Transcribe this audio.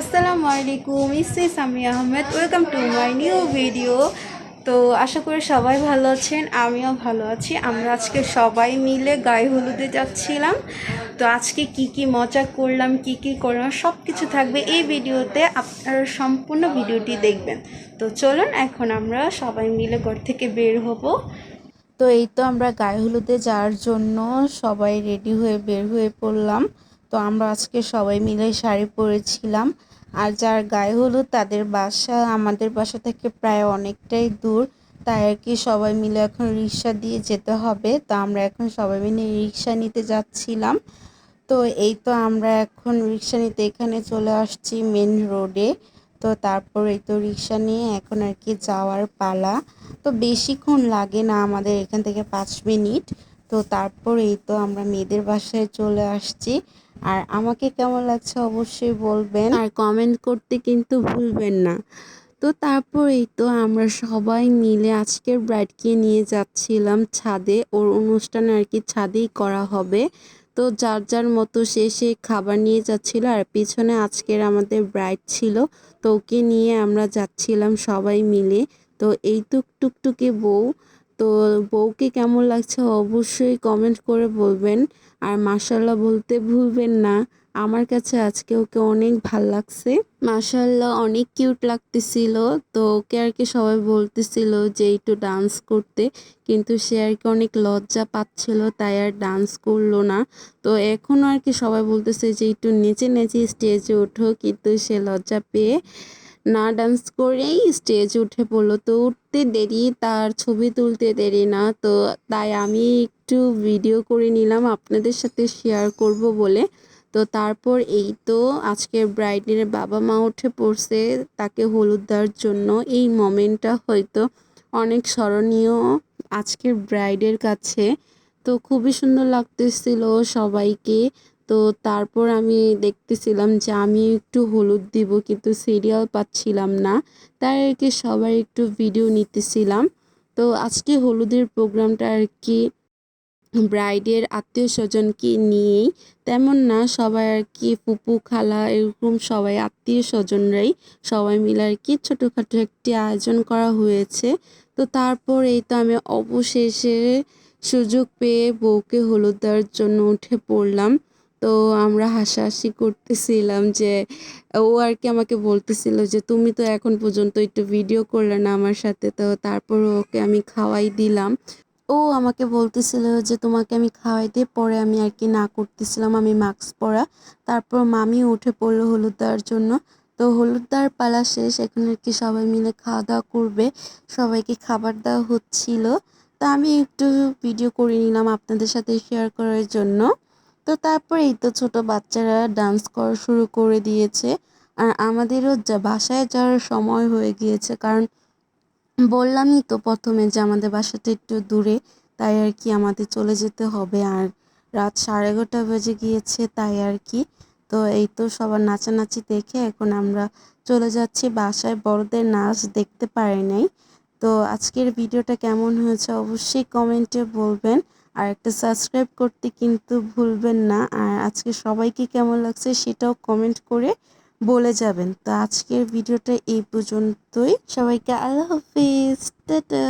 আসসালামু আলাইকুম EC Sami Ahmed welcome to my new video তো আশা করি সবাই ভালো আছেন, আমিও ভালো আছি। আমরা আজকে সবাই মিলে গায়ে হলুদে যাচ্ছিলাম। তো আজকে কি কি মজা করলাম, কি কি করলাম সব কিছু থাকবে এই ভিডিওতে। আপনারা সম্পূর্ণ ভিডিওটি দেখবেন। তো চলুন, এখন আমরা সবাই মিলে ঘর থেকে বের হব। তো এই তো আমরা গায়ে হলুদে যাওয়ার জন্য সবাই রেডি হয়ে বের হয়ে পড়লাম। তো আমরা আজকে সবাই মিলে শাড়ি পরেছিলাম। আর যার গায়ে হলুদ, তাদের বাসা, আমাদের বাসা থেকে প্রায় অনেকটাই দূর। তাই আর কি সবাই মিলে এখন রিক্সা দিয়ে যেতে হবে। তো আমরা এখন সবাই মিলে রিক্সা নিতে যাচ্ছিলাম। তো এই তো আমরা এখন রিক্সা নিতে এখানে চলে আসছি মেন রোডে। তো তারপর এই তো রিক্সা নিয়ে এখন আর কি যাওয়ার পালা। তো বেশিক্ষণ লাগে না আমাদের এখান থেকে পাঁচ মিনিট। তো তারপর এই তো আমরা মেয়েদের বাসায় চলে আসছি। আর আমাকে কেমন লাগছে অবশ্যই বলবেন। আর কমেন্ট করতে কিন্তু ভুলবেন না। তো তারপর এই তো আমরা সবাই মিলে আজকের ব্রাইডকে নিয়ে যাচ্ছিলাম ছাদে। ওর অনুষ্ঠানে আর কি ছাদেই করা হবে। তো যার যার মতো সে সে খাবার নিয়ে যাচ্ছিল আর পিছনে আজকের আমাদের ব্রাইড ছিল। তো ওকে নিয়ে আমরা যাচ্ছিলাম সবাই মিলে। তো এই টুক টুকটুকি বউ তো বউকে কেমন লাগছে অবশ্যই কমেন্ট করে বলবেন। আর মাসাল্লাহ বলতে ভুলবেন না, আমার কাছে আজকে ওকে অনেক ভালো লাগছে। মাসাল্লাহ অনেক কিউট লাগতেছিল, তো ওকে আর কি সবাই বলতেছিল যে একটু ডান্স করতে, কিন্তু সে আর কি অনেক লজ্জা পাচ্ছিল, তাই আর ডান্স করল না। তো এখনও আর কি সবাই বলতেছে যে একটু নেচে নেচে স্টেজে ওঠো, কিন্তু সে লজ্জা পেয়ে না ডান্স করেই স্টেজ উঠে পড়ল। তো উঠতে দেরি, তার ছবি তুলতে দেরি না। তো তাই আমি একটু ভিডিও করে নিলাম, আপনাদের সাথে শেয়ার করব বলে। তো তারপর এই তো আজকের ব্রাইডের বাবা মা উঠে পড়ছে, তাকে হলুদ দেওয়ার জন্য। এই মোমেন্টটা হয়তো অনেক স্মরণীয় আজকের ব্রাইডের কাছে। তো খুবই সুন্দর লাগতেছিল সবাইকে। তো তারপর আমি দেখতেছিলাম যে আমি একটু হলুদ দিব, কিন্তু সিরিয়াল পাচ্ছিলাম না। তাই আর কি সবাই একটু ভিডিও নিতেছিলাম। তো আজকে হলুদের প্রোগ্রামটা আর কি ব্রাইডের আত্মীয় স্বজনকে নিয়েই তেমন না, সবাই আর কি ফুপু, খালা এরকম সবাই আত্মীয় স্বজনরাই সবাই মিলে আর কি ছোটোখাটো একটি আয়োজন করা হয়েছে। তো তারপর এই তো আমি অবশেষে সুযোগ পেয়ে বউকে হলুদ দেওয়ার জন্য উঠে পড়লাম। তো আমরা হাসাহাসি করতেছিলাম যে, ও আর কি আমাকে বলতেছিল যে, তুমি তো এখন পর্যন্ত একটু ভিডিও করলে না আমার সাথে, তো তারপর ওকে আমি খাওয়াই দিলাম। ও আমাকে বলতেছিল যে, তোমাকে আমি খাওয়াই দিয়ে পরে আমি আর কি না করতেছিলাম, আমি মাস্ক পরা। তারপর মামি উঠে পড়ল হলুদ দেওয়ার জন্য। তো হলুদ দেওয়ার পালা শেষ, এখন আর কি সবাই মিলে খাওয়া দাওয়া করবে, সবাইকে খাবার দেওয়া হচ্ছিল। তা আমি একটু ভিডিও করে নিলাম আপনাদের সাথে শেয়ার করার জন্য। তো তারপর এই তো ছোট বাচ্চারা ডান্স করা শুরু করে দিয়েছে। আর আমাদেরও যা, বাসায় যাওয়ার সময় হয়ে গিয়েছে। কারণ বললামই তো প্রথমে যে আমাদের বাসাটা একটু দূরে, তাই আর কি আমাদের চলে যেতে হবে। আর রাত সাড়ে এগারোটা বেজে গিয়েছে, তাই আর কি। তো এই তো সবার নাচানাচি দেখে এখন আমরা চলে যাচ্ছি বাসায়। বড়দের নাচ দেখতে পারি নাই। তো আজকের ভিডিওটা কেমন হয়েছে অবশ্যই কমেন্টে বলবেন। আর একটা সাবস্ক্রাইব করতে কিন্তু ভুলবেন না। আর আজকে সবাইকে কেমন লাগছে সেটাও কমেন্ট করে বলে যাবেন। তো আজকের ভিডিওটা এই পর্যন্তই। সবাইকে আল্লাহ হাফিজ। টাটা।